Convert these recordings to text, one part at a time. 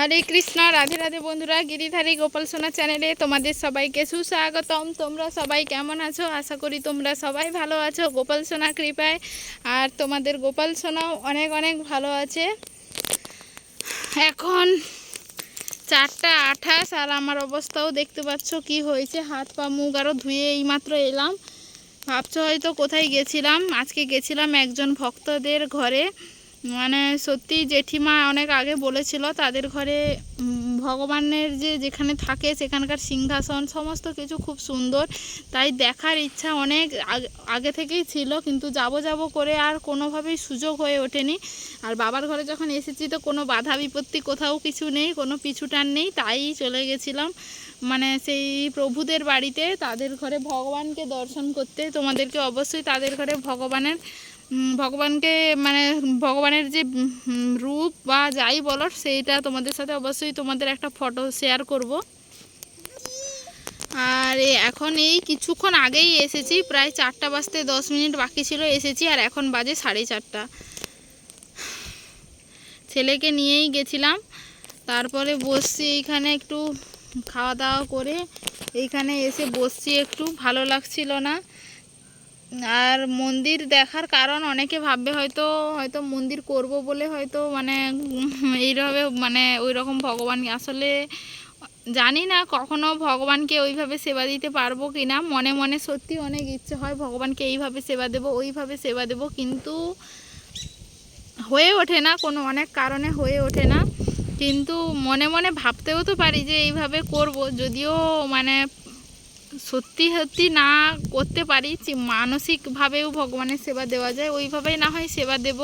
হরে কৃষ্ণ, রাধে রাধে বন্ধুরা, গিরিধারী গোপাল সোনা চ্যানেলে তোমাদের সবাইকে সুস্বাগতম। তোমরা সবাই কেমন আছো? আশা করি তোমরা সবাই ভালো আছো। গোপাল সোনা কৃপায়। আর তোমাদের গোপাল সোনাও অনেক অনেক ভালো আছে। এখন চারটা আঠাশ আর আমার অবস্থাও দেখতে পাচ্ছ কি হয়েছে। হাত পা মুখ আরও ধুয়ে এইমাত্র এলাম। ভাবছ হয়তো কোথায় গেছিলাম? আজকে গেছিলাম একজন ভক্তদের ঘরে। মানে সত্যি জেঠিমা অনেক আগে বলেছিল তাদের ঘরে ভগবানের যে যেখানে থাকে সেখানকার সিংহাসন সমস্ত কিছু খুব সুন্দর। তাই দেখার ইচ্ছা অনেক আগ- থেকেই ছিল কিন্তু যাব যাব করে আর কোনোভাবেই সুযোগ হয়ে ওঠেনি। আর বাবার ঘরে যখন এসেছি তো কোনো বাধা বিপত্তি কোথাও কিছু নেই, কোনো পিছুটান নেই, তাই চলে গেছিলাম। মানে সেই প্রভুদের বাড়িতে, তাদের ঘরে ভগবানকে দর্শন করতে। তোমাদেরকে অবশ্যই তাদের ঘরে ভগবানের ভগবানকে মানে ভগবানের যে রূপ বা যাই বলো সেইটা তোমাদের সাথে অবশ্যই তোমাদের একটা ফটো শেয়ার করব। আর এখন এই কিছুক্ষণ আগেই এসেছি, প্রায় চারটা বাজতে দশ মিনিট বাকি ছিল, এসেছি আর এখন বাজে সাড়ে চারটা। ছেলেকে নিয়েই গেছিলাম, তারপরে বসছি এইখানে একটু খাওয়া দাওয়া করে, এইখানে এসে বসছি একটু, ভালো লাগছিল না। আর মন্দির দেখার কারণ অনেকে ভাববে হয়তো হয়তো মন্দির করব বলে হয়তো মানে এইভাবে মানে ওই রকম ভগবান আসলে জানি না কখনো ভগবানকে ওইভাবে সেবা দিতে পারব কি না মনে মনে সত্যি অনেক ইচ্ছে হয় ভগবানকে এইভাবে সেবা দেব, ওইভাবে সেবা দেব, কিন্তু হয়ে ওঠে না, কোনো অনেক কারণে হয়ে ওঠে না। কিন্তু মনে মনে ভাবতেও তো পারি যে এইভাবে করব, যদিও মানে সত্যি সত্যি না করতে পারি মানসিকভাবেও ভগবানের সেবা দেওয়া যায়, ওইভাবেই না হয় সেবা দেব।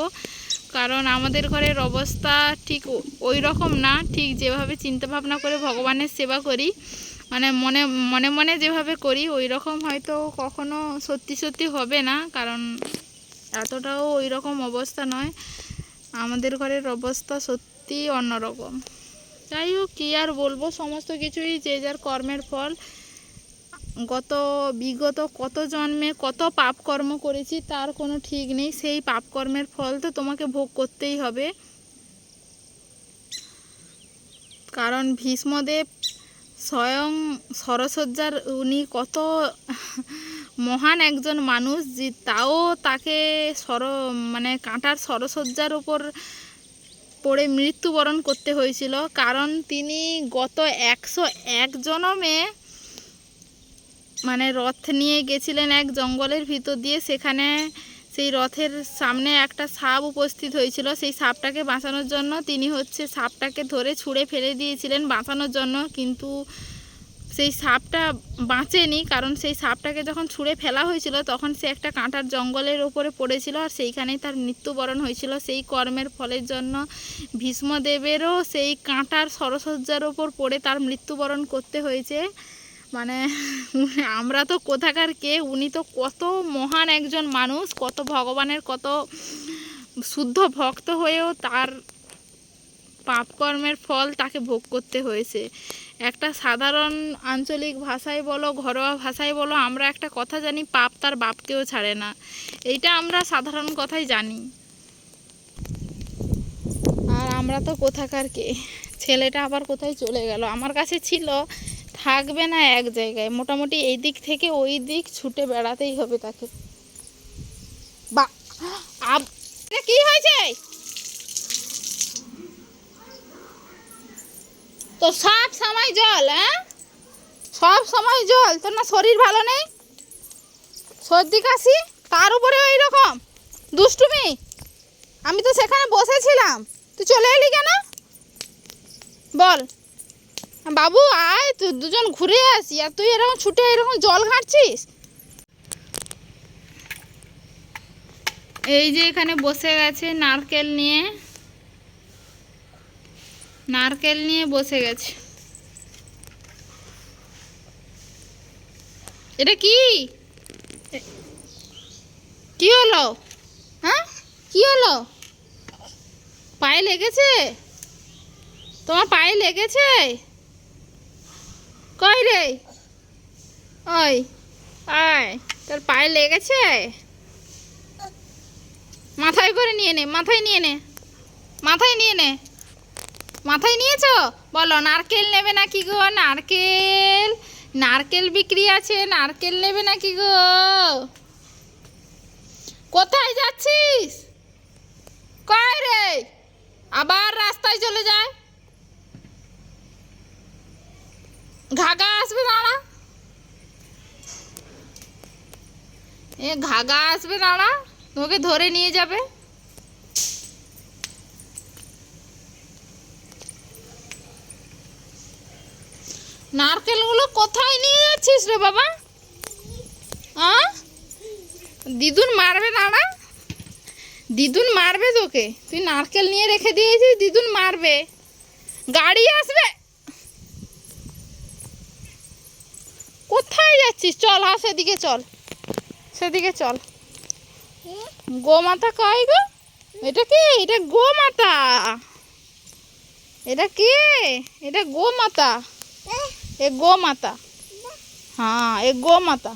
কারণ আমাদের ঘরের অবস্থা ঠিক ওই রকম না, ঠিক যেভাবে চিন্তা ভাবনা করে ভগবানের সেবা করি মানে মনে মনে মনে যেভাবে করি ওই রকম হয়তো কখনো সত্যি সত্যি হবে না, কারণ এতটাও ওই রকম অবস্থা নয়। আমাদের ঘরের অবস্থা সত্যি অন্যরকম। যাই হোক, কী আর বলব, সমস্ত কিছুই যে যার কর্মের ফল। গত বিগত কত জন্মে কত পাপ কর্ম করেছি তার কোনো ঠিক নেই। সেই পাপ কর্মের ফল তো তোমাকে ভোগ করতেই হবে। কারণ ভীষ্মদেব স্বয়ং সরসজ্জার উনি কত মহান একজন মানুষ যে তাও তাকে সর মানে কাঁটার সরসজ্জার উপর পড়ে মৃত্যুবরণ করতে হয়েছিল। কারণ তিনি গত একশো এক জনমে মানে রথ নিয়ে গেছিলেন এক জঙ্গলের ভিতর দিয়ে, সেখানে সেই রথের সামনে একটা সাপ উপস্থিত হয়েছিল। সেই সাপটাকে বাঁচানোর জন্য তিনি হচ্ছে সাপটাকে ধরে ছুঁড়ে ফেলে দিয়েছিলেন বাঁচানোর জন্য। কিন্তু সেই সাপটা বাঁচেনি, কারণ সেই সাপটাকে যখন ছুঁড়ে ফেলা হয়েছিল, তখন সে একটা কাঁটার জঙ্গলের ওপরে পড়েছিল আর সেইখানেই তার মৃত্যুবরণ হয়েছিল। সেই কর্মের ফলের জন্য ভীষ্মদেবেরও সেই কাঁটার সরসজ্জার ওপর পড়ে তার মৃত্যুবরণ করতে হয়েছে। মানে আমরা তো কোথাকার কে? উনি তো কত মহান একজন মানুষ, কত ভগবানের কত শুদ্ধ ভক্ত হয়েও তার পাপকর্মের ফল তাকে ভোগ করতে হয়েছে। একটা সাধারণ আঞ্চলিক ভাষায় বলো, ঘরোয়া ভাষায় বলো, আমরা একটা কথা জানি, পাপ তার বাপকেও ছাড়ে না। এইটা আমরা সাধারণ কথাই জানি। আর আমরা তো কোথাকার কে? ছেলেটা আবার কোথায় চলে গেল? আমার কাছে ছিল থাকবে না এক জায়গায়। মোটামুটি এই দিক থেকে ওই দিক ছুটে বেড়াতেই হবে তাকে। বা কি হয়েছে? তো সব সময় জল হ্যাঁ? সব সময় জল, তোর না শরীর ভালো নেই? সর্দি কাশি? তার উপরে ওই রকম। দুষ্টুমি? আমি তো সেখানে বসেছিলাম। তুই চলে এলি কেন? বল। বাবু আয় তুই দুজন ঘুরে আসি। আর তুই এরকম ছুটে এরকম জল ঘাঁটছিস? এই যে এখানে বসে গেছে নারকেল নিয়ে। নারকেল নিয়ে বসে গেছে। এটা কি? কি হলো? হ্যাঁ? কি হলো? পায়ে লেগেছে? তোমার পায়ে লেগেছে? কই রে ওই, আয়, তোর পায়ে লেগেছে? মাথায় করে নিয়ে নে, মাথায় নিয়ে নে, মাথায় নিয়ে নে। মাথায় নিয়েছো? বলো, নারকেল নেবে নাকি গো? নারকেল নারকেল বিক্রি আছে, নারকেল নেবে নাকি গো? কোথায় যাচ্ছিস? কয় রে আবার রাস্তায় চলে যায়? ঘাগা আসবে, দাঁড়া। এ, ঘাগা আসবে, দাঁড়া। তোকে ধরে নিয়ে যাবে। নারকেলগুলো কোথায় নিয়ে যাচ্ছিস রে বাবা? হ্যাঁ দিদুন মারবে, দাঁড়া। দিদুন মারবে তোকে। তুই নারকেল নিয়ে রেখে দিয়েছিস, দিদুন মারবে। গাড়ি আসবে। কোথায় যাচ্ছিস? চল হা সেদিকে চল। সেদিকে চল। গোমাতা কয় গো? এটা কি? এটা গোমাতা। এটা কি? এটা গোমাতা। এ গোমাতা। হ্যাঁ এ গোমাতা।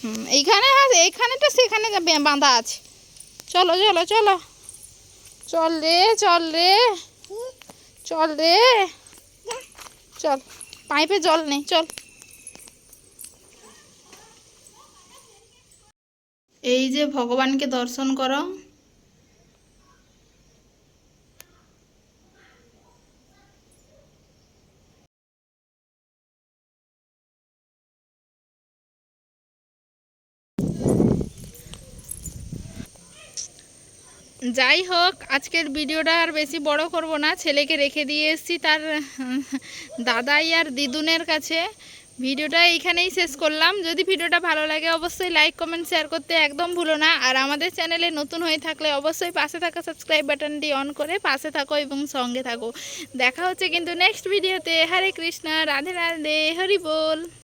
হুম, এইখানে আছে এইখানে তো সেখানে বাঁধা আছে। চলো চলো চলো। চল রে চল রে। চল রে। চল, পাইপে জল নেই চল। এই যে ভগবানকে দর্শন করো। যাই হোক, আজকের ভিডিওটা আর বেশি বড় করব না। ছেলেকে রেখে দিয়ে এসেছি তার দাদাই আর দিদুনের কাছে। ভিডিওটা এইখানেই শেষ করলাম। যদি ভিডিওটা ভালো লাগে, অবশ্যই লাইক কমেন্ট শেয়ার করতে একদম ভুলো না। আর আমাদের চ্যানেলে নতুন হয়ে থাকলে অবশ্যই পাশে থাকা সাবস্ক্রাইব বাটনটি অন করে পাশে থাকো এবং সঙ্গে থাকো। দেখা হচ্ছে কিন্তু নেক্সট ভিডিওতে হরে কৃষ্ণ, রাধে রাধে, হরি বল।